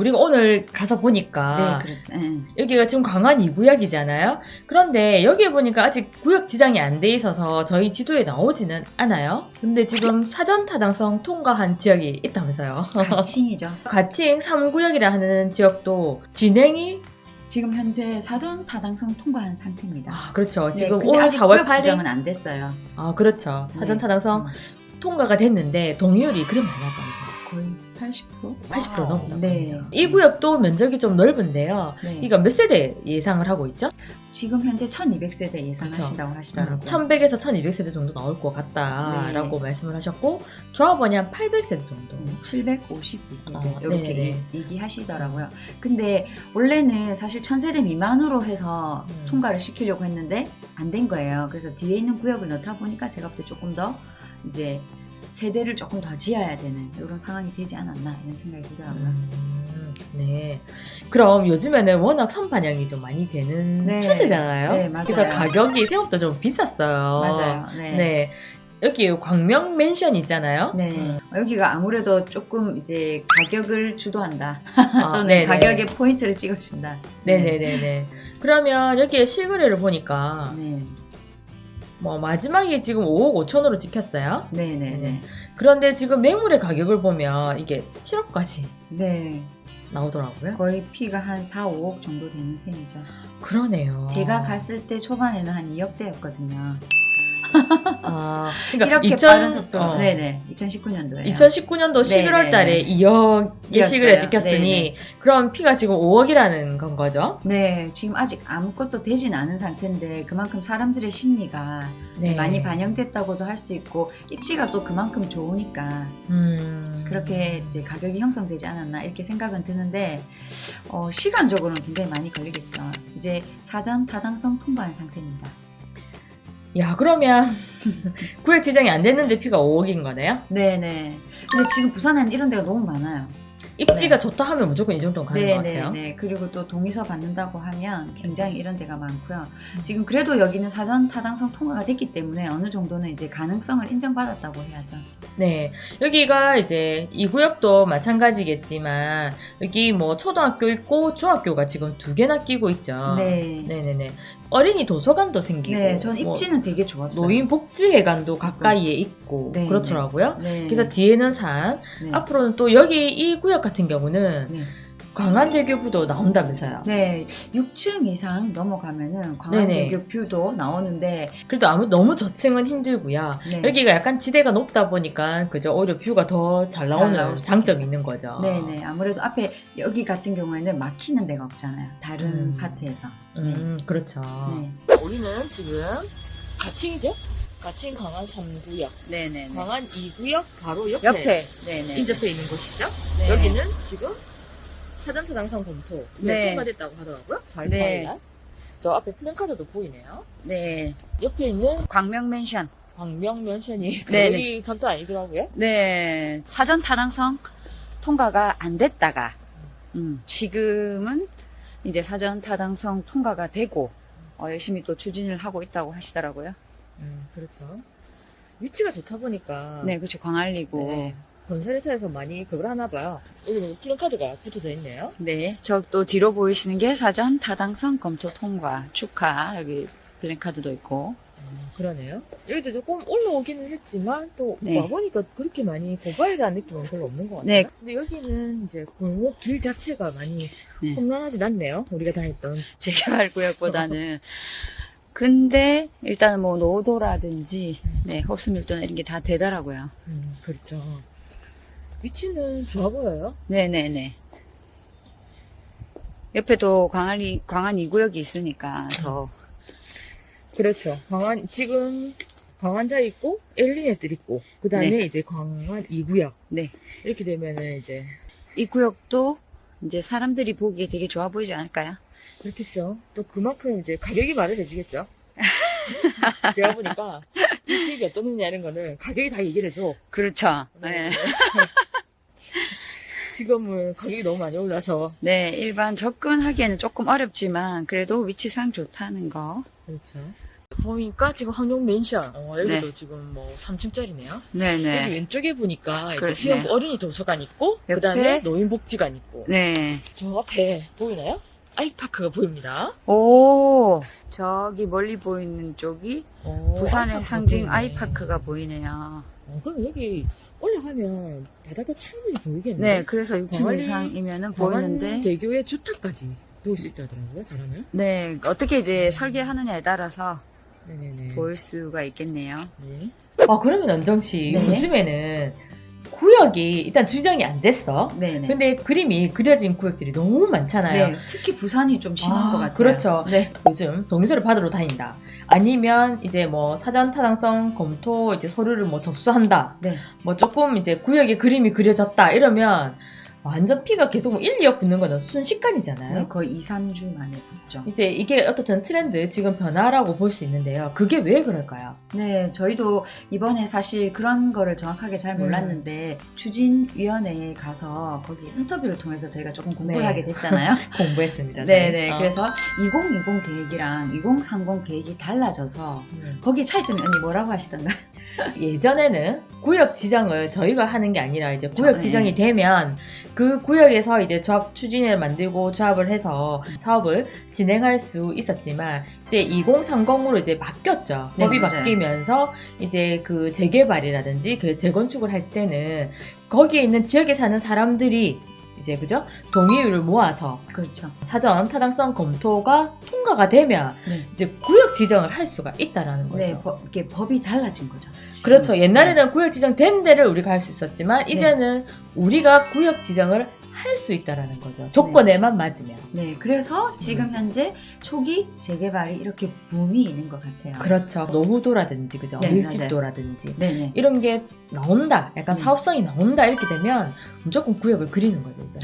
우리가 오늘 가서 보니까 네, 그렇, 네. 여기가 지금 광안 2구역이잖아요. 그런데 여기에 보니까 아직 구역 지정이 안 돼 있어서 저희 지도에 나오지는 않아요. 근데 지금 사전 타당성 통과한 지역이 있다면서요. 가칭이죠. 가칭 3구역이라 하는 지역도 진행이 지금 현재 사전 타당성 통과한 상태입니다. 아, 그렇죠. 네, 지금 5월 아직 4월 구역 8일 지정은 안 됐어요. 아, 그렇죠. 사전 네. 타당성 통과가 됐는데 동의율이 그리 많았다면서요. 거의 80%? 80% 넘다. 네. 이 구역도 면적이 좀 넓은데요. 네. 이거 몇 세대 예상을 하고 있죠? 지금 현재 1200세대 예상하신다고 하시더라고요. 1100에서 1200세대 정도 나올 것 같다라고 네. 말씀을 하셨고 조합원이 한 800세대 정도. 음, 752세대 어, 이렇게 네네네. 얘- 얘기하시더라고요. 근데 원래는 사실 1000세대 미만으로 해서 음. 통과를 시키려고 했는데 안 된 거예요. 그래서 뒤에 있는 구역을 넣다 보니까 제가 볼 때 조금 더 이제 세대를 조금 더 지어야 되는 이런 상황이 되지 않았나 이런 생각이 들더라고요. 음, 네. 그럼 요즘에는 워낙 선반영이 좀 많이 되는 네. 추세잖아요. 네, 맞아요. 그래서 가격이 생각보다 좀 비쌌어요. 맞아요. 네. 네. 여기 광명 맨션 있잖아요. 네. 음. 여기가 아무래도 조금 이제 가격을 주도한다. 아, 또는 네네. 가격에 포인트를 찍어준다. 네네네 네. 그러면 여기에 실거래를 보니까 네. 뭐 마지막에 지금 5억 5천으로 찍혔어요. 네네네. 그런데 지금 매물의 가격을 보면 이게 7억까지 네. 나오더라고요. 거의 피가 한 4, 5억 정도 되는 셈이죠. 그러네요. 제가 갔을 때 초반에는 한 2억대였거든요. 아, 그러니까 이렇게 2000 빠른 속도. 어, 네네. 2019년도에. 2019년도 네, 11월 네, 달에 네. 2억의 이었어요. 시그를 찍혔으니 네, 그럼 피가 지금 5억이라는 건 거죠? 네, 지금 아직 아무것도 되진 않은 상태인데 그만큼 사람들의 심리가 네. 많이 반영됐다고도 할 수 있고 입지가 또 그만큼 좋으니까 음. 그렇게 이제 가격이 형성되지 않았나 이렇게 생각은 드는데 어, 시간적으로는 굉장히 많이 걸리겠죠. 이제 사전 타당성 통과한 상태입니다. 야, 그러면 구획 지정이 안 됐는데 피가 5억인 거네요? 네네. 근데 지금 부산에는 이런 데가 너무 많아요. 입지가 네. 좋다 하면 무조건 이 정도는 가는 것 같아요. 네네네. 그리고 또 동의서 받는다고 하면 굉장히 이런 데가 많고요. 음. 지금 그래도 여기는 사전 타당성 통과가 됐기 때문에 어느 정도는 이제 가능성을 인정받았다고 해야죠. 네. 여기가 이제 이 구역도 마찬가지겠지만 여기 뭐 초등학교 있고 중학교가 지금 두 개나 끼고 있죠. 네. 네네네. 어린이 도서관도 생기고 네, 전 뭐 입지는 되게 좋았어요. 노인 복지회관도 가까이에 있고 네, 그렇더라고요. 네. 그래서 뒤에는 산, 네. 앞으로는 또 여기 이 구역 같은 경우는 네. 광안대교부도 나온다면서요. 네, 6층 이상 넘어가면은 광안대교 뷰도 나오는데 그래도 아무 너무 저층은 힘들고요. 네. 여기가 약간 지대가 높다 보니까 그저 오히려 뷰가 더 잘 잘 나오는 나올 수 장점이 있는 거죠. 네 네 아무래도 앞에 여기 같은 경우에는 막히는 데가 없잖아요. 다른 음. 파트에서. 음, 그렇죠. 네. 우리는 지금 가칭이죠? 가칭 강안 3구역, 네 네네. 강안 2구역 바로 옆에, 옆에. 네 네. 인접해 있는 곳이죠. 네. 여기는 지금 사전투 당선 검토 네. 통과됐다고 하더라고요. 4일 네. 날. 저 앞에 플랜카드도 보이네요. 네. 옆에 있는 광명맨션. 광명 면션이 네, 거의 잠도 아니더라고요. 네. 사전 타당성 통과가 안 됐다가, 음, 지금은 이제 사전 타당성 통과가 되고, 어, 열심히 또 추진을 하고 있다고 하시더라고요. 음, 그렇죠. 위치가 좋다 보니까 네, 그렇죠. 광안리고. 네. 건설회사에서 많이 그걸 하나 봐요. 여기는 플랜카드가 붙어져 있네요. 네, 저 또 뒤로 보이시는 게 사전 타당성 검토 통과 축하 여기 블랙카드도 있고. 음, 그러네요. 여기도 조금 올라오기는 했지만 또 네. 와보니까 그렇게 많이 고발이라는 느낌은 별로 없는 것 같아요. 네. 근데 여기는 이제 골목 길 자체가 많이 네. 험난하진 않네요. 우리가 다녔던. 재개발 구역보다는. 근데 일단은 뭐 노도라든지 네, 흡수밀도나 이런 게 다 되더라고요. 음, 그렇죠. 위치는 좋아 보여요. 네네네. 옆에도 광안리 광안 2구역이 있으니까 더 그렇죠. 광안 지금 광안자 있고 엘리네들 있고 그 다음에 네. 이제 광안 2구역 네. 이렇게 되면은 이제 이 구역도 이제 사람들이 보기에 되게 좋아 보이지 않을까요? 그렇겠죠. 또 그만큼 이제 가격이 마련해지겠죠. 제가 보니까 이 집이 어떻느냐 이런 거는 가격이 다 얘기를 해줘. 그렇죠. 네. 지금은 가격이 너무 많이 올라서. 네, 일반 접근하기에는 조금 어렵지만 그래도 위치상 좋다는 거. 그렇죠. 보니까 지금 황룡 맨션. 어, 여기도 네. 지금 뭐 3층짜리네요. 여기 네네. 왼쪽에 보니까 이제 그렇네. 수영 어린이 도서관 있고 옆에? 그다음에 노인복지관 있고 네. 저 앞에 보이나요? 아이파크가 보입니다. 오, 저기 멀리 보이는 쪽이 어, 부산의 아이파크가 상징 보이네. 아이파크가 보이네요. 어, 그럼 여기 올라가면 바다가 충분히 보이겠네. 네, 그래서 6층 광안리- 이상이면은 보이는데, 대교의 주탑까지 보일 수 있다더라고요. 잘하면. 네, 어떻게 이제 설계하느냐에 따라서 네네네. 보일 수가 있겠네요. 네. 아 그러면 연정 씨 네. 요즘에는 구역이 일단 지정이 안 됐어. 네네. 근데 그림이 그려진 구역들이 너무 많잖아요. 네, 특히 부산이 좀 심한 아, 것 같아요. 그렇죠. 네. 요즘 동의서를 받으러 다닌다. 아니면 이제 뭐 사전 타당성 검토 이제 서류를 뭐 접수한다. 네. 뭐 조금 이제 구역에 그림이 그려졌다 이러면 완전 피가 계속 뭐 1, 2억 붙는 거는 순식간이잖아요. 네, 거의 2, 3주 만에 붙죠. 이제 이게 어떤 트렌드 지금 변화라고 볼 수 있는데요. 그게 왜 그럴까요? 네, 저희도 이번에 사실 그런 거를 정확하게 잘 음. 몰랐는데 추진위원회에 가서 거기 인터뷰를 통해서 저희가 조금 공부를 네. 하게 됐잖아요. 공부했습니다. 네. 네. 어. 그래서 2020 계획이랑 2030 계획이 달라져서 음. 거기 차이점이 언니 뭐라고 하시던가? 예전에는 구역 지정을 저희가 하는 게 아니라 이제 구역 네. 지정이 되면 그 구역에서 이제 조합 추진을 만들고 조합을 해서 사업을 진행할 수 있었지만 이제 2030으로 이제 바뀌었죠. 네, 법이 맞아요. 바뀌면서 이제 그 재개발이라든지 그 재건축을 할 때는 거기에 있는 지역에 사는 사람들이 이제 그죠 동의율을 모아서 그렇죠. 사전 타당성 검토가 통과가 되면 네. 이제 구역 지정을 할 수가 있다라는 거죠. 네, 법, 이게 법이 달라진 거죠. 지금. 그렇죠. 옛날에는 구역 지정 된 데를 우리가 할 수 있었지만 네. 이제는 우리가 구역 지정을 할 수 있다라는 거죠. 조건에만 맞으면. 네, 그래서 지금 음. 현재 초기 재개발이 이렇게 붐이 있는 것 같아요. 그렇죠. 노후도라든지 그죠. 네, 밀집도라든지 네네. 이런 게 나온다. 약간 네. 사업성이 나온다 이렇게 되면 무조건 구역을 그리는 거죠. 이제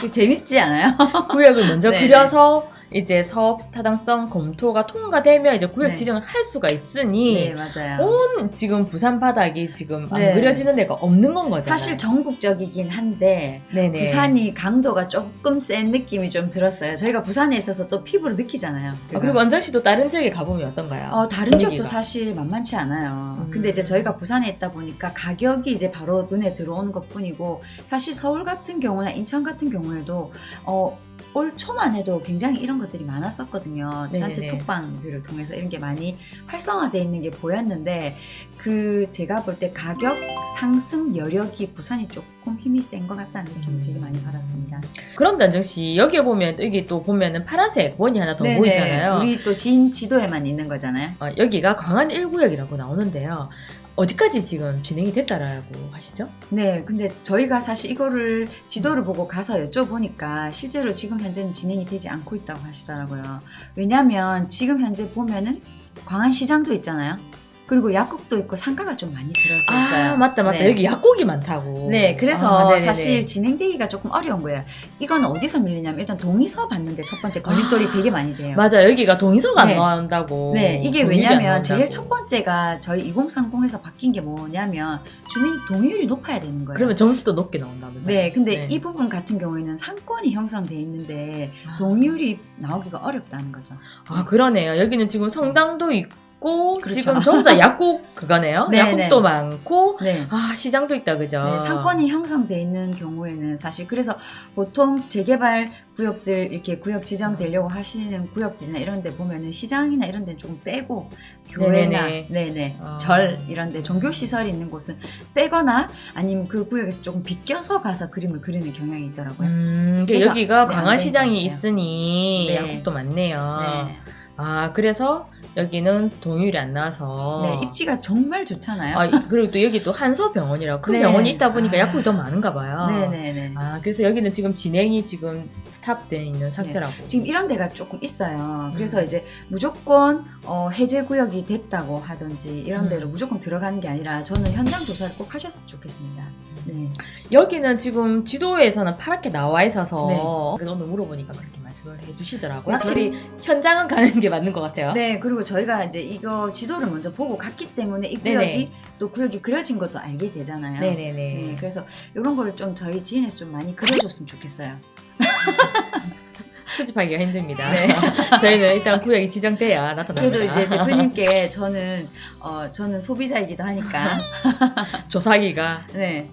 그 재밌지 않아요? 구역을 먼저 네네. 그려서 이제 사업 타당성 검토가 통과되면 이제 구역 네. 지정을 할 수가 있으니 네, 맞아요. 온 지금 부산 바닥이 지금 안 네. 그려지는 데가 없는 건 거잖아요. 사실 전국적이긴 한데 네네. 부산이 강도가 조금 센 느낌이 좀 들었어요. 저희가 부산에 있어서 또 피부를 느끼잖아요. 아, 그리고 원정 씨도 다른 지역에 가보면 어떤가요? 어, 다른 지역도 분위기가. 사실 만만치 않아요. 음. 근데 이제 저희가 부산에 있다 보니까 가격이 이제 바로 눈에 들어오는 것 뿐이고, 사실 서울 같은 경우나 인천 같은 경우에도, 어, 올 초만 해도 굉장히 이런 것들이 많았었거든요. 단체 톡방들을 통해서 이런 게 많이 활성화되어 있는 게 보였는데, 그 제가 볼 때 가격 상승 여력이 부산이 조금 힘이 센 것 같다는 느낌을 음. 되게 많이 받았습니다. 그런데 안정 씨 여기에 보면 여기 또 보면은 파란색 원이 하나 더 네네. 보이잖아요. 우리 또 진 지도에만 있는 거잖아요. 어, 여기가 광안 1구역이라고 나오는데요. 어디까지 지금 진행이 됐다라고 하시죠? 네, 근데 저희가 사실 이거를 지도를 보고 가서 여쭤보니까 실제로 지금 현재는 진행이 되지 않고 있다고 하시더라고요. 왜냐하면 지금 현재 보면은 광안시장도 있잖아요. 그리고 약국도 있고 상가가 좀 많이 들어서 있어요. 아 맞다 맞다 네. 여기 약국이 많다고. 네, 그래서 아, 네네네. 사실 진행되기가 조금 어려운 거예요. 이건 어디서 밀리냐면 일단 동의서 받는데 첫 번째 걸림돌이 되게 많이 돼요. 맞아 여기가 동의서가 네. 안 나온다고. 네, 이게 왜냐면. 제일 첫 번째가 저희 2030에서 바뀐 게 뭐냐면 주민 동의율이 높아야 되는 거예요. 그러면 점수도 높게 나온다면서요? 네, 근데 네. 이 부분 같은 경우에는 상권이 형성돼 있는데 아. 동의율이 나오기가 어렵다는 거죠. 아 그러네요. 여기는 지금 성당도 있고 그렇죠. 지금 전부 다 약국 그거네요. 네, 약국도 네. 많고 네. 아 시장도 있다 그죠? 네, 상권이 형성돼 있는 경우에는 사실 그래서 보통 재개발 구역들 이렇게 구역 지정되려고 하시는 구역들이나 이런 데 보면은 시장이나 이런 데는 조금 빼고 교회나 네네 네. 네네 아. 절 이런 데 종교 시설이 있는 곳은 빼거나 아니면 그 구역에서 조금 비껴서 가서 그림을 그리는 경향이 있더라고요. 음, 그래서, 여기가 네, 안된것 같아요. 있으니 네. 약국도 많네요. 네. 아 그래서 여기는 동의율이 안 나서. 네, 입지가 정말 좋잖아요. 아 그리고 또 여기 또 한서병원이라고 큰 네. 병원이 있다 보니까 아. 약국이 더 많은가 봐요. 네네네. 아 그래서 여기는 지금 진행이 지금 스탑되어 있는 상태라고. 지금 이런 데가 조금 있어요. 그래서 음. 이제 무조건 어, 해제 구역이 됐다고 하든지 이런 음. 데로 무조건 들어가는 게 아니라 저는 현장 조사를 꼭 하셨으면 좋겠습니다. 네. 여기는 지금 지도에서는 파랗게 나와 있어서 네. 너무 물어보니까 그렇게 말씀을 해주시더라고요. 네, 확실히 현장은 가는 게 맞는 것 같아요. 네, 그리고 저희가 이제 이거 지도를 먼저 보고 갔기 때문에 이 구역이 네네. 또 구역이 그려진 것도 알게 되잖아요. 네네네. 네, 그래서 이런 거를 좀 저희 지인에서 좀 많이 그려줬으면 좋겠어요. 수집하기가 힘듭니다. 네. 저희는 일단 구역이 지정돼야 나타납니다. 그래도 이제 대표님께 저는 어 저는 소비자이기도 하니까 조사기가 네.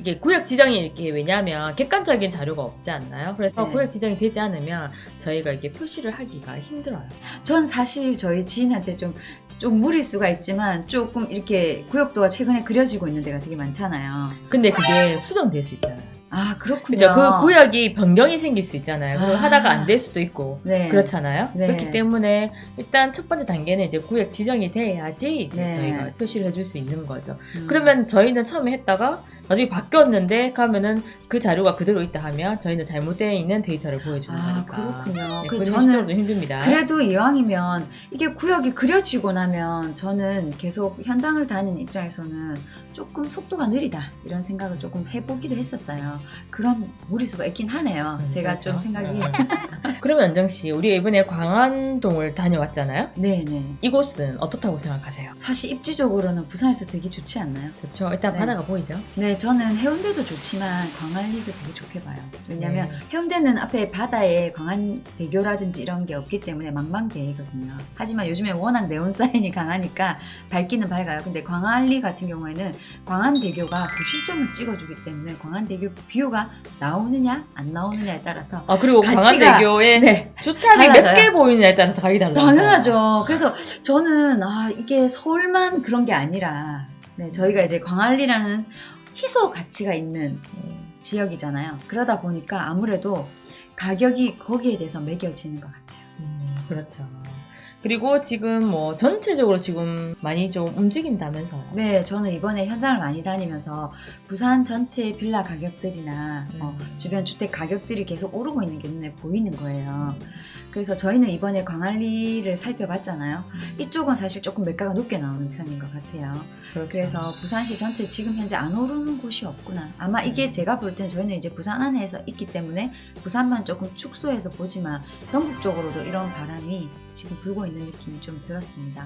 이게 구역 지정이 이렇게 왜냐하면 객관적인 자료가 없지 않나요? 그래서 네. 구역 지정이 되지 않으면 저희가 이게 표시를 하기가 힘들어요. 전 사실 저희 지인한테 좀, 좀 무리수가 있지만 조금 이렇게 구역도가 최근에 그려지고 있는 데가 되게 많잖아요. 근데 그게 수정될 수 있잖아요. 아, 그렇군요. 그죠? 그 구역이 변경이 생길 수 있잖아요. 그리고 아. 하다가 안 될 수도 있고. 네. 그렇잖아요. 네. 그렇기 때문에 일단 첫 번째 단계는 이제 구역 지정이 돼야지 이제 네. 저희가 표시를 해줄 수 있는 거죠. 음. 그러면 저희는 처음에 했다가 나중에 바뀌었는데 가면은 그 자료가 그대로 있다 하면 저희는 잘못되어 있는 데이터를 보여주는 아, 거니까. 그렇군요. 네, 그그 저는 힘듭니다. 그래도 이왕이면 이게 구역이 그려지고 나면 저는 계속 현장을 다니는 입장에서는 조금 속도가 느리다 이런 생각을 조금 해보기도 했었어요. 그런 무리수가 있긴 하네요. 음, 제가 그렇죠. 좀 생각이 네. 그러면 연정 씨, 우리 이번에 광안동을 다녀왔잖아요. 네 네. 이곳은 어떻다고 생각하세요? 사실 입지적으로는 부산에서 되게 좋지 않나요? 좋죠. 일단 네. 바다가 보이죠. 네, 저는 해운대도 좋지만 광안리도 되게 좋게 봐요. 왜냐면 네. 해운대는 앞에 바다에 광안대교라든지 이런 게 없기 때문에 망망대해거든요. 하지만 요즘에 워낙 네온 사인이 강하니까 밝기는 밝아요. 근데 광안리 같은 경우에는 광안대교가 부실점을 찍어주기 때문에 광안대교 뷰가 나오느냐 안 나오느냐에 따라서 아 그리고 가치가- 광안대교에 네, 주탑이 몇 달라져요. 개 보이느냐에 따라서 가격이 달라요. 당연하죠. 그래서 저는 아 이게 서울만 그런 게 아니라 네, 저희가 이제 광안리라는 희소 가치가 있는 지역이잖아요. 그러다 보니까 아무래도 가격이 거기에 대해서 매겨지는 것 같아요. 음, 그렇죠. 그리고 지금 뭐 전체적으로 지금 많이 좀 움직인다면서요. 네, 저는 이번에 현장을 많이 다니면서 부산 전체 빌라 가격들이나 음. 어, 주변 주택 가격들이 계속 오르고 있는 게 눈에 보이는 거예요. 그래서 저희는 이번에 광안리를 살펴봤잖아요. 이쪽은 사실 조금 매가가 높게 나오는 편인 것 같아요. 그렇죠. 그래서 부산시 전체 지금 현재 안 오르는 곳이 없구나. 아마 이게 제가 볼 때는 저희는 이제 부산 안에서 있기 때문에 부산만 조금 축소해서 보지만 전국적으로도 이런 바람이 지금 불고 있는 느낌이 좀 들었습니다.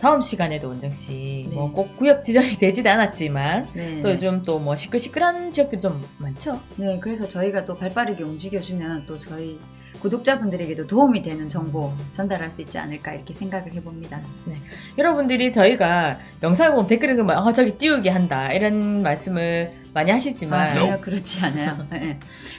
다음 시간에도 원정 씨, 네. 뭐 꼭 구역 지정이 되지는 않았지만 네. 또 요즘 또 뭐 시끌시끌한 지역들이 좀 많죠. 네, 그래서 저희가 또 발빠르게 움직여주면 또 저희 구독자분들에게도 도움이 되는 정보 전달할 수 있지 않을까 이렇게 생각을 해봅니다. 여러분들이 저희가 영상을 보면 댓글을 그러면 아 저기 띄우게 한다 이런 말씀을 많이 하시지만 아, 전혀 그렇지 않아요. 네.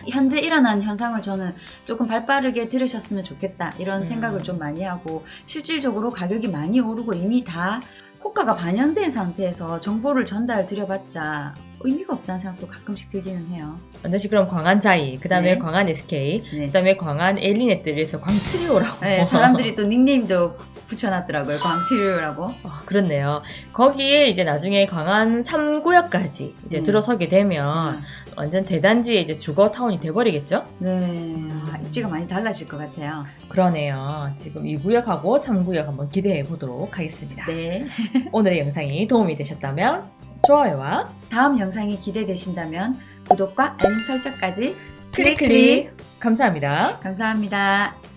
현재 일어난 현상을 저는 조금 발빠르게 들으셨으면 좋겠다 이런 음. 생각을 좀 많이 하고 실질적으로 가격이 많이 오르고 이미 다 호가가 반영된 상태에서 정보를 전달 드려봤자 의미가 없다는 생각도 가끔씩 들기는 해요. 씨 그럼 광안 자이, 그 다음에 네. 광안 SK, 네. 그 다음에 광안 엘리넷들에서 광트리오라고 네, 사람들이 또 닉네임도 붙여놨더라고요. 광티류라고. 아, 그렇네요. 거기에 이제 나중에 광안 3구역까지 이제 음. 들어서게 되면 완전 대단지의 이제 주거 타운이 돼버리겠죠? 네, 아, 입지가 많이 달라질 것 같아요. 그러네요. 지금 2구역하고 3구역 한번 기대해 보도록 하겠습니다. 네. 오늘의 영상이 도움이 되셨다면 좋아요와 다음 영상이 기대되신다면 구독과 알림 설정까지 클릭 클릭 감사합니다. 감사합니다.